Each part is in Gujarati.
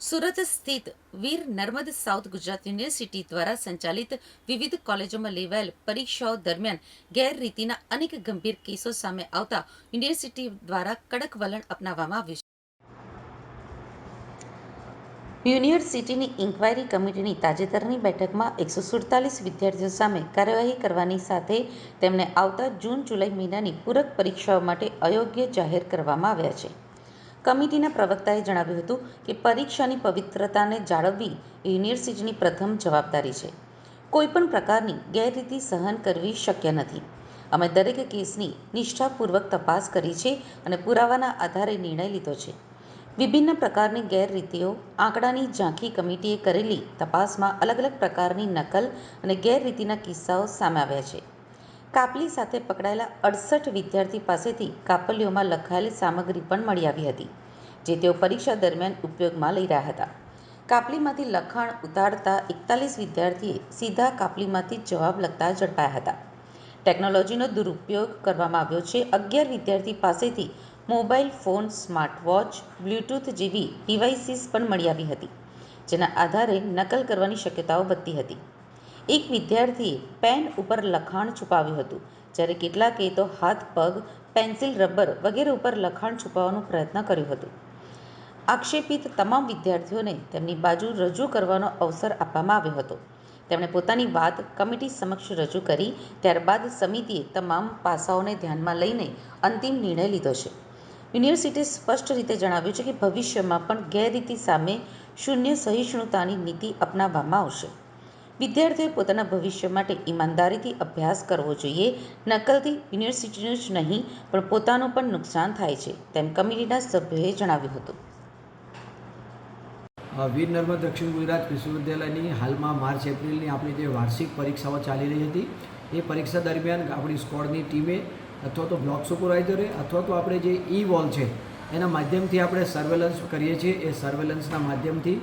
સુરત સ્થિત વીર નર્મદ સાઉથ ગુજરાત યુનિવર્સિટી દ્વારા સંચાલિત વિવિધ કોલેજોમાં લેવાયેલ પરીક્ષાઓ દરમિયાન ગેરરીતિના અનેક ગંભીર કેસો સામે આવતા યુનિવર્સિટી દ્વારા કડક વલણ અપનાવવામાં આવ્યું છે. યુનિવર્સિટીની ઇન્ક્વાયરી કમિટીની તાજેતરની બેઠકમાં એકસો સુડતાલીસ વિદ્યાર્થીઓ સામે કાર્યવાહી કરવાની સાથે તેમને આવતા જૂન જુલાઈ મહિનાની પૂરક પરીક્ષાઓ માટે અયોગ્ય જાહેર કરવામાં આવ્યા છે. કમિટીના પ્રવક્તાએ જણાવ્યું હતું કે પરીક્ષાની પવિત્રતાને જાળવવી યુનિવર્સિટીની પ્રથમ જવાબદારી છે. કોઈપણ પ્રકારની ગેરરીતિ સહન કરવી શક્ય નથી. અમે દરેક કેસની નિષ્ઠાપૂર્વક તપાસ કરી છે અને પુરાવાના આધારે નિર્ણય લીધો છે. વિભિન્ન પ્રકારની ગેરરીતિઓ આંકડાની ઝાંખી કમિટીએ કરેલી તપાસમાં અલગ અલગ પ્રકારની નકલ અને ગેરરીતિના કિસ્સાઓ સામે આવ્યા છે. કાપલી સાથે પકડાયેલા અડસઠ વિદ્યાર્થી પાસેથી કાપલીઓમાં લખાયેલી સામગ્રી પણ મળી આવી હતી, જે તેઓ પરીક્ષા દરમિયાન ઉપયોગમાં લઈ રહ્યા હતા. કાપલીમાંથી લખાણ ઉતારતા એકતાલીસ વિદ્યાર્થીએ સીધા કાપલીમાંથી જવાબ લખતા ઝડપાયા હતા. ટેકનોલોજીનો દુરુપયોગ કરવામાં આવ્યો છે. અગિયાર વિદ્યાર્થી પાસેથી mobile phone smart watch bluetooth devices devices પણ મળી આવી હતી, જેના આધારે નકલ કરવાની શક્યતાઓ વધતી હતી. એક વિદ્યાર્થીએ પેન ઉપર લખાણ છુપાવ્યું હતું. જ્યારે કેટલાકે તો હાથ, પગ, પેન્સિલ, રબર વગેરે ઉપર લખાણ છુપાવવાનો પ્રયત્ન કર્યો હતો. આક્ષેપિત તમામ વિદ્યાર્થીઓને તેમની બાજુ રજૂ કરવાનો અવસર આપવામાં આવ્યો હતો. તેમણે પોતાની વાત કમિટી સમક્ષ રજૂ કરી, ત્યારબાદ સમિતિએ તમામ પાસાઓને ધ્યાનમાં લઈને અંતિમ નિર્ણય લીધો છે. યુનિવર્સિટીએ સ્પષ્ટ રીતે જણાવ્યું છે કે ભવિષ્યમાં પણ ગેરરીતિ સામે શૂન્ય સહિષ્ણુતાની નીતિ અપનાવવામાં આવશે. વિદ્યાર્થીઓએ પોતાના ભવિષ્ય માટે ઈમાનદારીથી અભ્યાસ કરવો જોઈએ. નકલથી યુનિવર્સિટીનું જ નહીં, પણ પોતાનું પણ નુકસાન થાય છે, તેમ કમિટીના સભ્યોએ જણાવ્યું હતું. વીર નર્મદ દક્ષિણ ગુજરાત વિશ્વવિદ્યાલયની હાલમાં માર્ચ એપ્રિલની આપણી જે વાર્ષિક પરીક્ષાઓ ચાલી રહી હતી, એ પરીક્ષા દરમિયાન આપણી સ્કોડની ટીમે અથવા તો બ્લોક સુપરવાઇઝરે અથવા તો આપણે જે ઈ વોલ છે, એના માધ્યમથી આપણે સર્વેલન્સ કરીએ છીએ. એ સર્વેલન્સના માધ્યમથી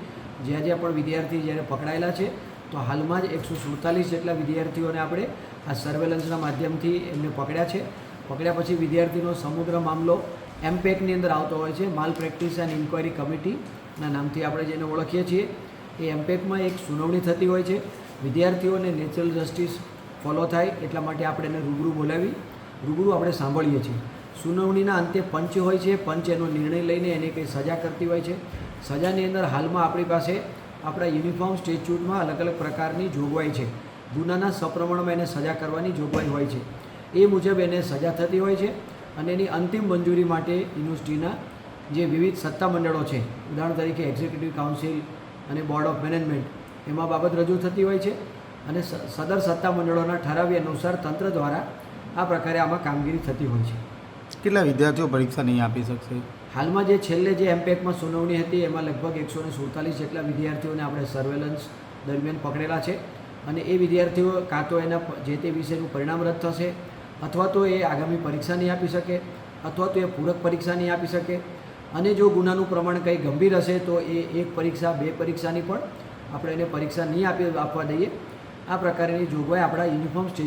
જ્યાં જ્યાં પણ વિદ્યાર્થી જ્યારે પકડાયેલા છે તો હાલમાં જ એકસો સુડતાલીસ જેટલા વિદ્યાર્થીઓને આપણે આ સર્વેલન્સના માધ્યમથી એમને પકડ્યા છે. પકડ્યા પછી વિદ્યાર્થીનો સમુદ્ર મામલો એમપેકની અંદર આવતો હોય છે. માલ પ્રેક્ટિસ એન્ડ ઇન્ક્વાયરી કમિટીના નામથી આપણે જેને ઓળખીએ છીએ. એ એમપેકમાં એક સુનાવણી થતી હોય છે. વિદ્યાર્થીઓને નેચરલ જસ્ટિસ ફોલો થાય એટલા માટે આપણે એને રૂબરૂ બોલાવી, રૂબરૂ આપણે સાંભળીએ છીએ. સુનાવણીના અંતે પંચ હોય છે. પંચ એનો નિર્ણય લઈને એને કંઈ સજા કરતી હોય છે. સજાની અંદર હાલમાં આપણી પાસે આપણા યુનિફોર્મ સ્ટેચ્યુટમાં અલગ અલગ પ્રકારની જોગવાઈ છે. ગુનાના સપ્રમાણમાં એને સજા કરવાની જોગવાઈ હોય છે. એ મુજબ એને સજા થતી હોય છે અને એની અંતિમ મંજૂરી માટે યુનિવર્સિટીના જે વિવિધ સત્તા મંડળો છે, ઉદાહરણ તરીકે એક્ઝિક્યુટિવ કાઉન્સિલ અને બોર્ડ ઓફ મેનેજમેન્ટ, એમાં બાબત રજૂ થતી હોય છે અને સદર સત્તા મંડળોના ઠરાવી અનુસાર તંત્ર દ્વારા આ પ્રકારે આમાં કામગીરી થતી હોય છે. કેટલા વિદ્યાર્થીઓ પરીક્ષા નહીં આપી શકશે? હાલમાં જે છેલ્લે જે એમપેકમાં સુનાવણી હતી, એમાં લગભગ એકસો ને સુડતાલીસ જેટલા વિદ્યાર્થીઓને આપણે સર્વેલન્સ દરમિયાન પકડેલા છે. અને એ વિદ્યાર્થીઓ કાં તો એના જે તે વિષયનું પરિણામ રદ થશે, અથવા તો એ આગામી પરીક્ષા નહીં આપી શકે, અથવા તો એ પૂરક પરીક્ષા નહીં આપી શકે. અને જો ગુનાનું પ્રમાણ કંઈ ગંભીર હશે, તો એ એક પરીક્ષા, બે પરીક્ષાની પણ આપણે એને પરીક્ષા નહીં આપી, આપવા દઈએ. આ પ્રકારની જોગવાઈ આપણા યુનિફોર્મ